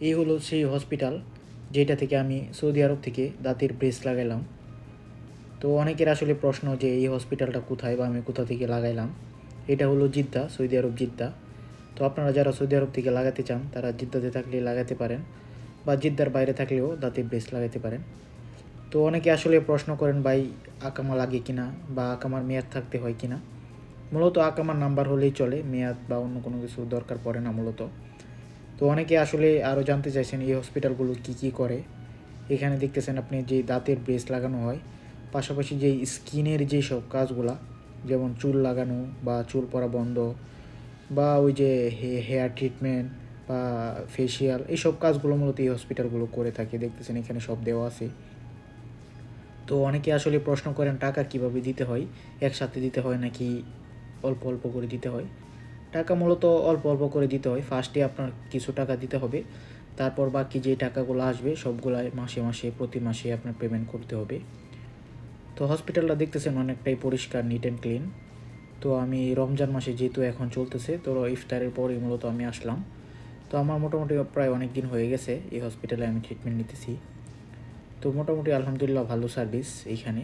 এই হলো সেই হসপিটাল যেটা থেকে আমি সৌদি আরব থেকে দাঁতের ব্রেস লাগাইলাম। তো অনেকের আসলে প্রশ্ন যে এই হসপিটালটা কোথায় বা আমি কোথা থেকে লাগাইলাম? এটা হলো জিদ্দা, সৌদি আরব জিদ্দা। তো আপনারা যারা সৌদি আরব থেকে লাগাতে চান, তারা জিদ্দাতে থাকলে লাগাতে পারেন বা জিদ্দার বাইরে থাকলেও দাঁতে ব্রেস লাগাতে পারেন। তো অনেকে আসলে প্রশ্ন করেন, ভাই, আকামা লাগে কিনা বা আকামার মেয়াদ থাকতে হয় কিনা? মূলত আকামার নাম্বার হলেই চলে, মেয়াদ বা অন্য কোনো কিছু দরকার পড়ে না মূলত। তো অনেকে আসলে আরও জানতে চাইছেন এই হসপিটালগুলো কি কি করে। এখানে দেখতেছেন আপনি যে দাঁতের ব্রেস লাগানো হয়, পাশাপাশি যে স্কিনের যে সব কাজগুলা, যেমন চুল লাগানো বা চুল পরা বন্ধ বা ওই যে হেয়ার ট্রিটমেন্ট বা ফেসিয়াল এইসব কাজগুলো মূলত এই হসপিটালগুলো করে থাকে। দেখতেছেন এখানে সব দেওয়া আছে। তো অনেকে আসলে প্রশ্ন করেন, টাকা কীভাবে দিতে হয়? একসাথে দিতে হয় নাকি অল্প অল্প করে দিতে হয়? টাকা মূলত অল্প অল্প করে দিতে হয়। ফার্স্টে আপনার কিছু টাকা দিতে হবে। তারপর বাকি যে টাকাগুলো আসবে, সবগুলাই মাসে মাসে, প্রতি মাসে আপনার পেমেন্ট করতে হবে। তো হসপিটালটা দেখতেছেন অনেকটাই পরিষ্কার নিট অ্যান্ড ক্লিন তো আমি রমজান মাসে যেহেতু এখন চলতেছে, তো ইফতারের পরেই মূলত আমি আসলাম। তো আমার মোটামুটি প্রায় অনেক দিন হয়ে গেছে, এই হসপিটালে আমি ট্রিটমেন্ট নিতেছি। তো মোটামুটি আলহামদুলিল্লাহ ভালো সার্ভিস এইখানে।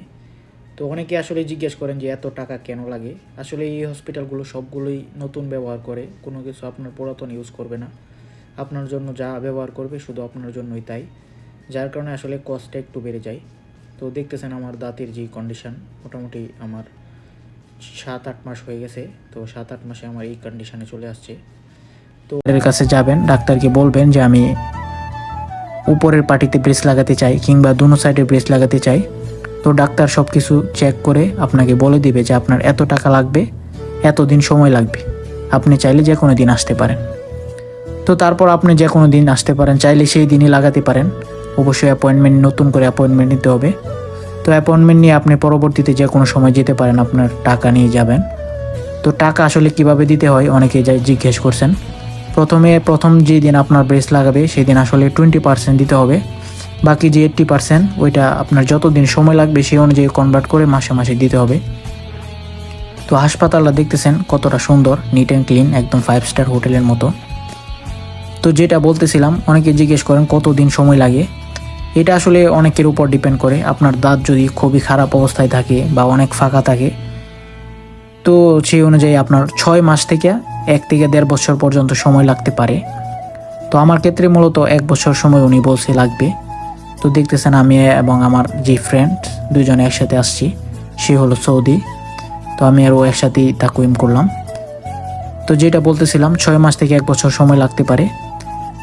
তো অনেকে আসলে জিজ্ঞেস করেন যে, এত টাকা কেন লাগে? আসলে এই হসপিটালগুলো সবগুলোই নতুন ব্যবহার করে। কোনো কিছু আপনার পুরাতন ইউজ করবে না। আপনার জন্য যা ব্যবহার করবে শুধু আপনার জন্যই তাই। যার কারণে আসলে কস্টটা একটু বেড়ে যায়। তো দেখতেছেন আমার দাঁতের যে কন্ডিশান মোটামুটি আমার সাত আট মাস হয়ে গেছে। তো সাত আট মাসে আমার এই কন্ডিশানে চলে আসছে। তো এর কাছে যাবেন, ডাক্তারকে বলবেন যে, আমি উপরের পাটিতে ব্রেস লাগাতে চাই কিংবা দুনো সাইডে ব্রেস লাগাতে চাই। তো ডাক্তার সব কিছু চেক করে আপনাকে বলে দিবে যে আপনার এত টাকা লাগবে এত দিন সময় লাগবে। আপনি চাইলে যে কোনো দিন আসতে পারেন। তো তারপর আপনি যে কোনো দিন আসতে পারেন, চাইলে সেই দিনই লাগাতে পারেন। অবশ্যই অ্যাপয়েন্টমেন্ট নতুন করে অ্যাপয়েন্টমেন্ট নিতে হবে। তো অ্যাপয়েন্টমেন্ট নিয়ে আপনি পরবর্তীতে যে কোনো সময় যেতে পারেন, আপনার টাকা নিয়ে যাবেন। তো টাকা আসলে কীভাবে দিতে হয় অনেকে যাই জিজ্ঞেস করছেন। প্রথমে, প্রথম যে দিন আপনার ব্রেস লাগাবে সেই দিন আসলে টোয়েন্টি পার্সেন্ট দিতে হবে। বাকি যে এইট্টি পার্সেন্ট ওইটা আপনার যত দিন সময় লাগবে সেই অনুযায়ী কনভার্ট করে মাসে মাসে দিতে হবে। তো হাসপাতালটা দেখতেছেন কতটা সুন্দর নিট অ্যান্ড ক্লিন একদম ফাইভ স্টার হোটেলের মতো। তো যেটা বলতেছিলাম, অনেকে জিজ্ঞেস করেন কত দিন সময় লাগে? এটা আসলে অনেকের উপর ডিপেন্ড করে। আপনার দাঁত যদি খুবই খারাপ অবস্থায় থাকে বা অনেক ফাঁকা থাকে, তো সেই অনুযায়ী আপনার ছয় মাস থেকে এক থেকে দেড় বছর পর্যন্ত সময় লাগতে পারে। তো আমার ক্ষেত্রে মূলত এক বছর সময় উনি বলছে লাগবে। তো দেখতেছেন আমি এবং আমার যে ফ্রেন্ড দুজনে একসাথে আসছি, সে হলো সৌদি। তো আমি আরও একসাথেই তাকুইম করলাম। তো যেটা বলতেছিলাম, ছয় মাস থেকে এক বছর সময় লাগতে পারে।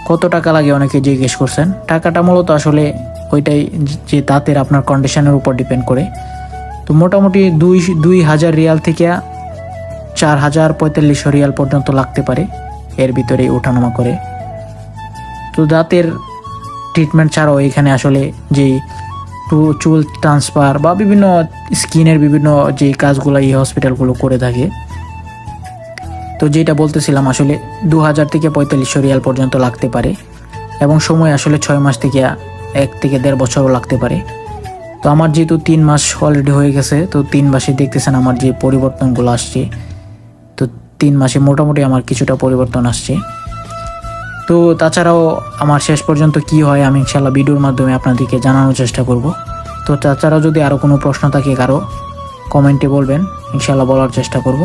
কত টাকা লাগে অনেকে জিজ্ঞেস করছেন। টাকাটা মূলত আসলে ওইটাই যে দাঁতের আপনার কন্ডিশনের উপর ডিপেন্ড করে। তো মোটামুটি দুই দুই হাজার রিয়াল থেকে চার হাজার পঁয়তাল্লিশশো রিয়াল পর্যন্ত লাগতে পারে, এর ভিতরে ওঠানামা করে। তো দাঁতের ট্রিটমেন্ট ছাড়াও এখানে আসলে যেই চুল ট্রান্সফার বা বিভিন্ন স্কিনের বিভিন্ন যে কাজগুলো এই হসপিটালগুলো করে থাকে। তো যেটা বলতেছিলাম, আসলে দু হাজার থেকে পঁয়তাল্লিশশো রিয়াল পর্যন্ত লাগতে পারে এবং সময় আসলে ছয় মাস থেকে এক থেকে দেড় বছরও লাগতে পারে। তো আমার যেহেতু তিন মাস অলরেডি হয়ে গেছে, তো তিন মাসে দেখতেছেন আমার যে পরিবর্তনগুলো আসছে, তো তিন মাসে মোটামুটি আমার কিছুটা পরিবর্তন আসছে। তো তাছাড়াও আমার শেষ পর্যন্ত কি হয় আমি ইনশাল্লাহ ভিডিওর মাধ্যমে আপনাদেরকে জানানোর চেষ্টা করব। তো তাছাড়াও যদি আরও কোনো প্রশ্ন থাকে কারও, কমেন্টে বলবেন ইনশাল্লাহ বলার চেষ্টা করব।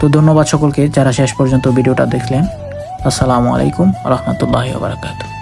তো ধন্যবাদ সকলকে যারা শেষ পর্যন্ত ভিডিওটা দেখলেন। আসসালামু আলাইকুম রহমতুল্লাহ বারাকাতু